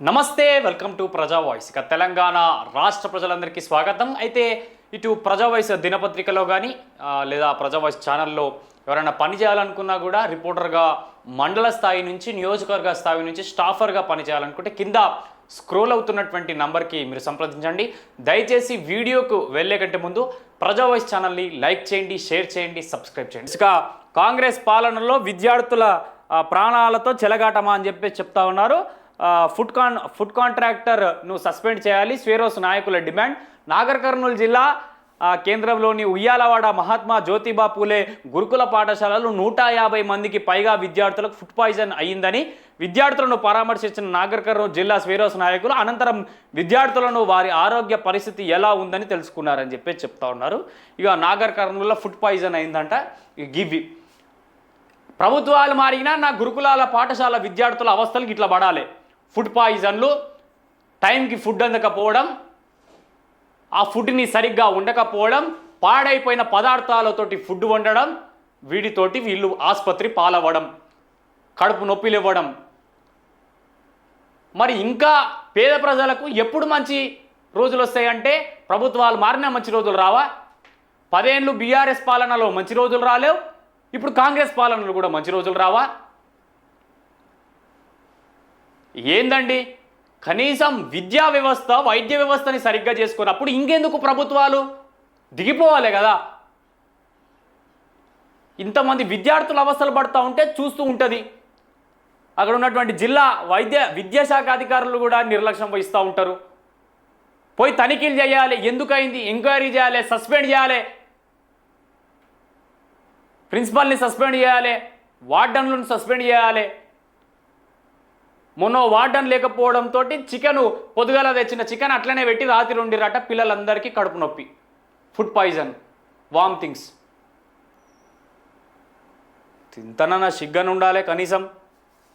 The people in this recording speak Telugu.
నమస్తే వెల్కమ్ టు ప్రజా వాయిస్. ఇక తెలంగాణ రాష్ట్ర ప్రజలందరికీ స్వాగతం. అయితే ఇటు ప్రజా వాయిస్ దినపత్రికలో కానీ లేదా ప్రజా వాయిస్ ఛానల్లో ఎవరైనా పని చేయాలనుకున్నా కూడా రిపోర్టర్గా మండల స్థాయి నుంచి నియోజకవర్గ స్థాయి నుంచి స్టాఫర్గా పనిచేయాలనుకుంటే కింద స్క్రోల్ అవుతున్నటువంటి నంబర్కి మీరు సంప్రదించండి. దయచేసి వీడియోకు వెళ్ళే కంటే ముందు ప్రజా వాయిస్ ఛానల్ని లైక్ చేయండి షేర్ చేయండి సబ్స్క్రైబ్ చేయండి. ఇక కాంగ్రెస్ పాలనలో విద్యార్థుల ప్రాణాలతో చెలగాటమా అని చెప్పి చెప్తా ఉన్నారు. ఫుడ్ కాన్ ఫుడ్ కాంట్రాక్టర్ను సస్పెండ్ చేయాలి. స్వేరోస్ నాయకుల డిమాండ్ నాగర్ కర్నూలు జిల్లా కేంద్రంలోని ఉయ్యాలవాడ మహాత్మా జ్యోతిబా పూలే గురుకుల పాఠశాలలో నూట యాభై మందికి పైగా విద్యార్థులకు ఫుడ్ పాయిజన్ అయ్యిందని విద్యార్థులను పరామర్శించిన నాగర్ కర్నూలు జిల్లా స్వేరోస్ నాయకులు అనంతరం విద్యార్థులను వారి ఆరోగ్య పరిస్థితి ఎలా ఉందని తెలుసుకున్నారని చెప్పి చెప్తా ఉన్నారు. ఇక నాగర్ కర్నూలులో ఫుడ్ పాయిజన్ అయిందంట. గివి ప్రభుత్వాలు మారినా నా గురుకులాల పాఠశాల విద్యార్థుల అవస్థలకు ఇట్లా పడాలి. ఫుడ్ పాయిజన్లు టైంకి ఫుడ్ అందకపోవడం ఆ ఫుడ్ని సరిగ్గా ఉండకపోవడం పాడైపోయిన పదార్థాలతోటి ఫుడ్ వండడం వీటితోటి వీళ్ళు ఆసుపత్రి పాలవ్వడం కడుపు నొప్పిలు ఇవ్వడం మరి ఇంకా పేద ప్రజలకు ఎప్పుడు మంచి రోజులు వస్తాయంటే ప్రభుత్వాలు మారినా మంచి రోజులు రావా? పదేళ్ళు బీఆర్ఎస్ పాలనలో మంచి రోజులు రాలేవు ఇప్పుడు కాంగ్రెస్ పాలనలో కూడా మంచి రోజులు రావా? ఏందండి? కనీసం విద్యా వ్యవస్థ వైద్య వ్యవస్థని సరిగ్గా చేసుకున్నప్పుడు ఇంకెందుకు ప్రభుత్వాలు? దిగిపోవాలి కదా. ఇంతమంది విద్యార్థులు అవస్థలు పడుతూ ఉంటే చూస్తూ ఉంటుంది. అక్కడ ఉన్నటువంటి జిల్లా వైద్య విద్యాశాఖ అధికారులు కూడా నిర్లక్ష్యం వహిస్తూ ఉంటారు. పోయి తనిఖీలు చేయాలి ఎందుకైంది? ఎంక్వైరీ చేయాలి సస్పెండ్ చేయాలి. ప్రిన్సిపల్ని సస్పెండ్ చేయాలి వార్డన్లను సస్పెండ్ చేయాలి. మొన్న వార్డన్ లేకపోవడంతో చికెన్ పొద్దుగాల తెచ్చిన చికెన్ అట్లనే పెట్టి రాత్రి ఉండిరట పిల్లలందరికీ కడుపు నొప్పి. ఫుడ్ పాయిజన్ వామ్ థింగ్స్ తింతనన్నా సిగ్గను ఉండాలి కనీసం.